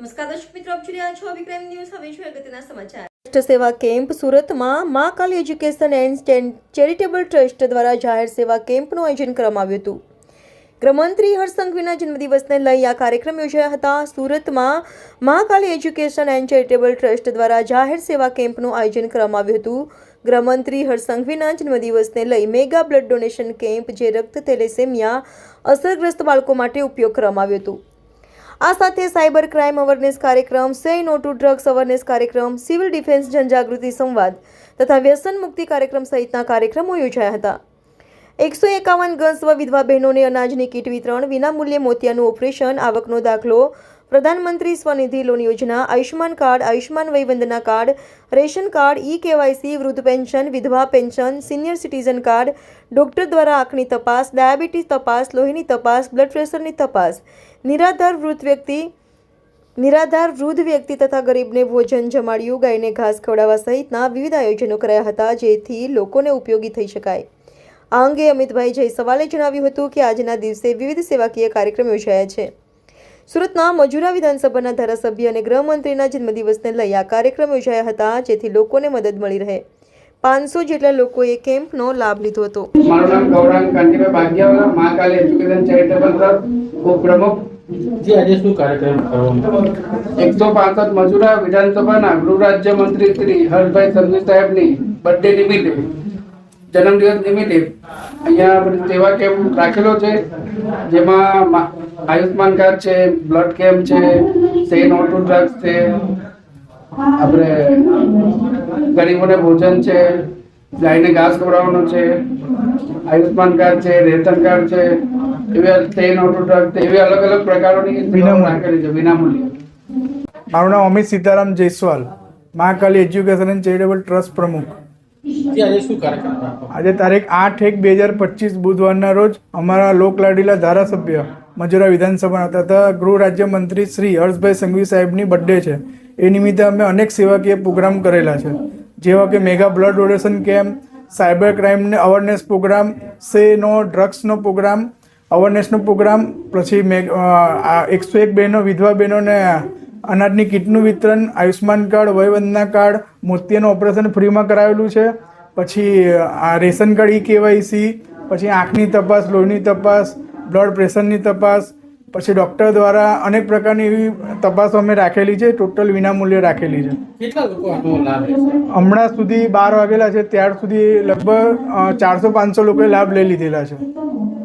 નમસ્કાર દર્શક મિત્રો, આપ જોઈ રહ્યા છો વિક્રમ ન્યૂઝ. હવે છે અગત્યના સમાચાર. સેવા કેમ્પ સુરતમાં Mahakali education and charitable trust દ્વારા જાહેર સેવા કેમ્પનું આયોજન કરવામાં આવ્યું હતું. ગૃહમંત્રી હર્ષ સંઘવીના જન્મદિવસને લઈ આ કાર્યક્રમ યોજાયા હતા. સુરતમાં Mahakali education and charitable trust દ્વારા જાહેર સેવા કેમ્પનું આયોજન કરવામાં આવ્યું હતું. ગૃહમંત્રી હર્ષ સંઘવીના જન્મદિવસને લઈ મેગા બ્લડ ડોનેશન કેમ્પ, જે રક્ત થેલેસેમિયા અસરગ્રસ્ત બાળકો માટે ઉપયોગ કરવામાં આવ્યું હતું. આ સાથે સાયબર ક્રાઇમ અવેરનેસ કાર્યક્રમ say no to drugs awareness કાર્યક્રમ, સિવિલ ડિફેન્સ જનજાગૃતિ સંવાદ તથા વ્યસન મુક્તિ કાર્યક્રમ સહિતના કાર્યક્રમો યોજાયા હતા. એકસો એકાવન ગર્લ્સ વિધવા બહેનોને અનાજની કીટ વિતરણ, વિનામૂલ્યે મોતિયાનું ઓપરેશન, આવકનો દાખલો પ્રધાનમંત્રી સ્વનિધિ લોન યોજના, Ayushman card, Ayushman Vayvandana card, ration card e KYC વૃદ્ધ પેન્શન, વિધવા pension, senior citizen card, doctor દ્વારા આંખની તપાસ, ડાયાબિટીસ તપાસ, લોહીની તપાસ, બ્લડ પ્રેશરની તપાસ. નિરાધાર વૃદ્ધ વ્યક્તિ, નિરાધાર વૃદ્ધ વ્યક્તિ તથા ગરીબને ભોજન, જમાડ્યું, ગાયને ઘાસ ખવડાવવા સહિતના વિવિધ આયોજનો કરાયા હતા, જેથી લોકોને ઉપયોગી થઈ શકાય. આ અંગે અમિતભાઈ જયસવાલે જણાવ્યું હતું કે આજના દિવસે વિવિધ સેવાકીય કાર્યક્રમ યોજાયા છે. સુરતના મજુરા વિધાનસભાના ધારાસભ્ય અને ગૃહમંત્રીના જન્મદિવસને લઈ આ કાર્યક્રમ યોજાયા હતા જેથી લોકોને મદદ મળી રહે. પાંચસો જેટલા લોકોએ કેમ્પનો લાભ લીધો હતો. મારું નામ Gaurang Kantibhai Bhagyawala Mahakali education charitable trust ઉપપ્રમુખ જી આજે શું કાર્યક્રમ કરવામાં એકસો પાસઠ મજુરા વિધાનસભાના ગૃહ રાજ્ય મંત્રી શ્રી હર્ષભાઈ સંઘવી સાહેબની બર્થડે નિમિત્તે જન્મદિવસ નિમિત્તે અહીંયા બધી સેવા કેમ્પ રાખેલો છે? જેમાં આયુષ્યમાન આયુષ્માન કાર્ડ છે બ્લડ કેમ્પ છે સે નો ટુ ડ્રગ્સ છે આપણે ગરીબોને ભોજન છે ગાયને ઘાસ ખવડાવવાનું છે આયુષ્માન કાર્ડ છે રેશન કાર્ડ છે એવી સે નો ટુ ડ્રગ્સ એવી અલગ અલગ પ્રકારોની રાખેલી છે વિનામૂલ્ય. મારું નામ Amit Sitaram Jaiswal Mahakali education and charitable trust પ્રમુખ. આજે તારીખ આઠ એક બે હજાર પચીસ બુધવારના રોજ અમારા લોકલાડીલા ધારાસભ્ય મજુરા વિધાનસભા તથા ગૃહ રાજ્યમંત્રી શ્રી હર્ષભાઈ સંઘવી સાહેબની બર્થડે છે. એ નિમિત્તે અમે અનેક સેવાકીય પ્રોગ્રામ કરેલા છે. જેવા કે mega blood donation camp, cyber ક્રાઇમને awareness programme, say no ડ્રગ્સનો programme અવેરનેસનો programme, પછી મેગ એકસો એક બહેનો, વિધવા બહેનોને અનાજની કીટનું વિતરણ આયુષ્માન કાર્ડ વયવંદના કાર્ડ મોતિયાનું ઓપરેશન ફ્રીમાં કરાવેલું છે. પછી આ રેશન કાર્ડ ઈ કેવાયસી પછી આંખની તપાસ લોહીની તપાસ બ્લડ પ્રેશરની તપાસ પછી ડૉક્ટર દ્વારા અનેક પ્રકારની એવી તપાસો અમે રાખેલી છે ટોટલ વિનામૂલ્યે રાખેલી છે. હમણાં સુધી બાર વાગેલા છે ત્યાર સુધી લગભગ ચારસો પાંચસો લોકોએ લાભ લઈ લીધેલા છે.